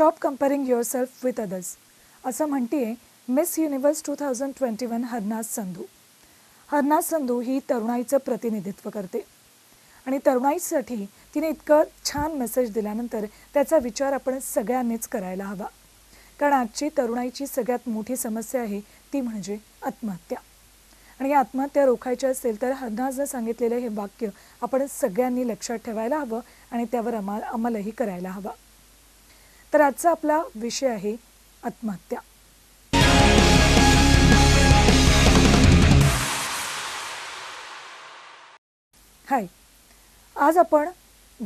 Stop comparing yourself with others असं म्हणते Miss Universe two thousand twenty one Harnaaz Sandhu. Harnaaz Sandhu ही तरुणाईचं प्रतिनिधित्व करते. आणि तरुणाईसाठी तिने इतकं छान मेसेज दिल्यानंतर त्याचा विचार आपण सगळ्यांनीच करायला हवा. कारण आजची तरुणाईची सगळ्यात मोठी समस्या आहे ती म्हणजे आत्महत्या. आणि या आत्महत्या रोखायच्या असेल तर हरनाजनं सांगितलेलं हे वाक्य आपण सगळ्यांनी लक्षात ठेवायला हवं आणि त्यावर अमल अमलही करायला हवा. तर आजचा आपला विषय आहे आत्महत्या. हाय. आज आपण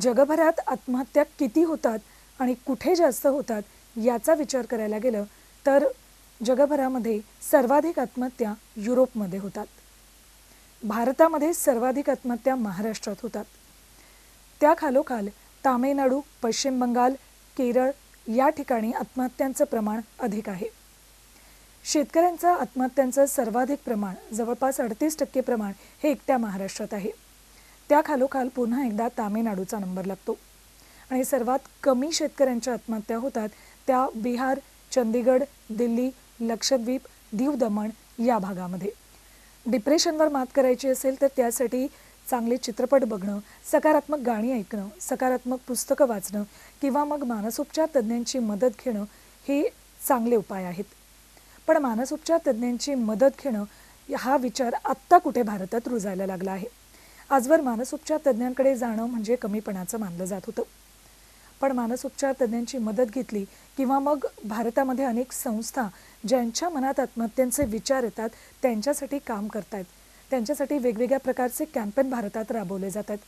जगभरात आत्महत्या किती होतात आणि कुठे जास्त होतात याचा विचार करायला गेलं तर जगभरामध्ये सर्वाधिक आत्महत्या युरोपमध्ये होतात. भारतामध्ये सर्वाधिक आत्महत्या महाराष्ट्रात होतात. त्या खालोखाल तामिळनाडू पश्चिम बंगाल केरळ या ठिकाणी आत्महत्यांचं प्रमाण अधिक आहे. शेतकऱ्यांचा आत्महत्यांचं सर्वाधिक प्रमाण जवळपास अडतीस टक्के प्रमाण हे एकट्या महाराष्ट्रात आहे. त्याखालोखाल पुन्हा एकदा तामिळनाडूचा नंबर लागतो. आणि सर्वात कमी शेतकऱ्यांच्या आत्महत्या होतात त्या बिहार चंदीगड दिल्ली लक्षद्वीप दीव दमण या भागामध्ये. डिप्रेशनवर मात करायची असेल तर त्यासाठी चांगले चित्रपट बघणं सकारात्मक गाणी ऐकणं सकारात्मक पुस्तकं वाचणं किंवा मग मानसोपचार तज्ज्ञांची मदत घेणं हे चांगले उपाय आहेत. पण मानसोपचार तज्ज्ञांची मदत घेणं हा विचार आत्ता कुठे भारतात रुजायला लागला आहे? आजवर मानसोपचार तज्ज्ञांकडे जाणं म्हणजे कमीपणाचं मानलं जात होतं. पण मानसोपचार तज्ज्ञांची मदत घेतली किंवा मग भारतामध्ये अनेक संस्था ज्यांच्या मनात आत्महत्यांचे विचार येतात त्यांच्यासाठी काम करतायत. त्यांच्यासाठी वेगवेगळ्या प्रकारचे कॅम्पेन भारतात राबवले जातात.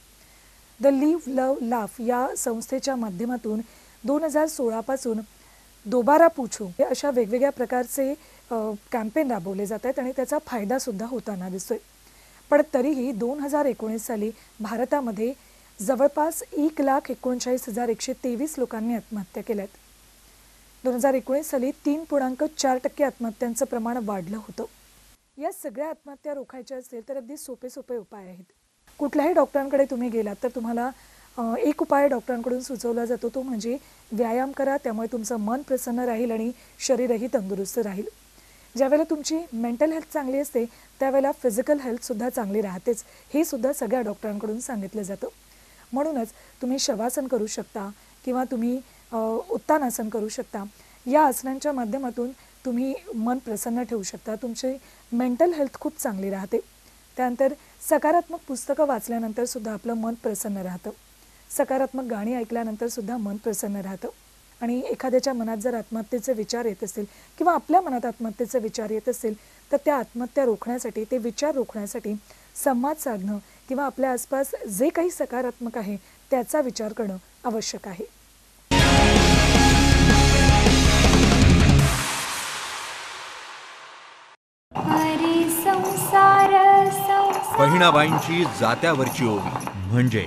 द लिव्ह लव लाफ या संस्थेच्या माध्यमातून दोन हजार सोळापासून दोबारा पूछो हे अशा वेगवेगळ्या प्रकारचे कॅम्पेन राबवले जात आहेत आणि त्याचा फायदासुद्धा होताना दिसतोय. पण तरीही दोन हजार एकोणीस साली भारतामध्ये जवळपास एक लाख एकोणचाळीस हजार एकशे तेवीस लोकांनी आत्महत्या केल्यात. दोन हजार एकोणीस साली तीन पूर्णांक चार टक्के आत्महत्यांचं प्रमाण वाढलं होतं. या सगळ्या आत्महत्या रोखायच्या असेल तर अगदी सोपे सोपे उपाय आहेत. कुठल्याही डॉक्टरांकडे तुम्ही गेलात तर तुम्हाला एक उपाय डॉक्टरांकडून सुचवला जातो तो म्हणजे व्यायाम करा त्यामुळे तुमचं मन प्रसन्न राहील आणि शरीरही तंदुरुस्त राहील. ज्यावेळेला तुमची मेंटल हेल्थ चांगली असते त्यावेळेला फिजिकल हेल्थसुद्धा चांगली राहतेच हे सुद्धा सगळ्या डॉक्टरांकडून सांगितलं जातं. म्हणूनच तुम्ही शवासन करू शकता किंवा तुम्ही उत्तानासन करू शकता. या आसनांच्या माध्यमातून तुम्ही मन प्रसन्न ठेवू शकता. तुमची मेंटल हेल्थ खूप चांगली राहते. त्यानंतर सकारात्मक पुस्तकं वाचल्यानंतर सुद्धा आपलं मन प्रसन्न राहतं. सकारात्मक गाणी ऐकल्यानंतर सुद्धा मन प्रसन्न राहतं. आणि एखाद्याच्या मनात जर आत्महत्येचे विचार येत असतील किंवा आपल्या मनात आत्महत्येचे विचार येत असतील तर त्या आत्महत्या रोखण्यासाठी ते विचार रोखण्यासाठी संवाद साधणं किंवा आपल्या आसपास जे काही सकारात्मक आहे त्याचा विचार करणं आवश्यक आहे. बहिणाबाईंची जात्यावरची ओवी म्हणजे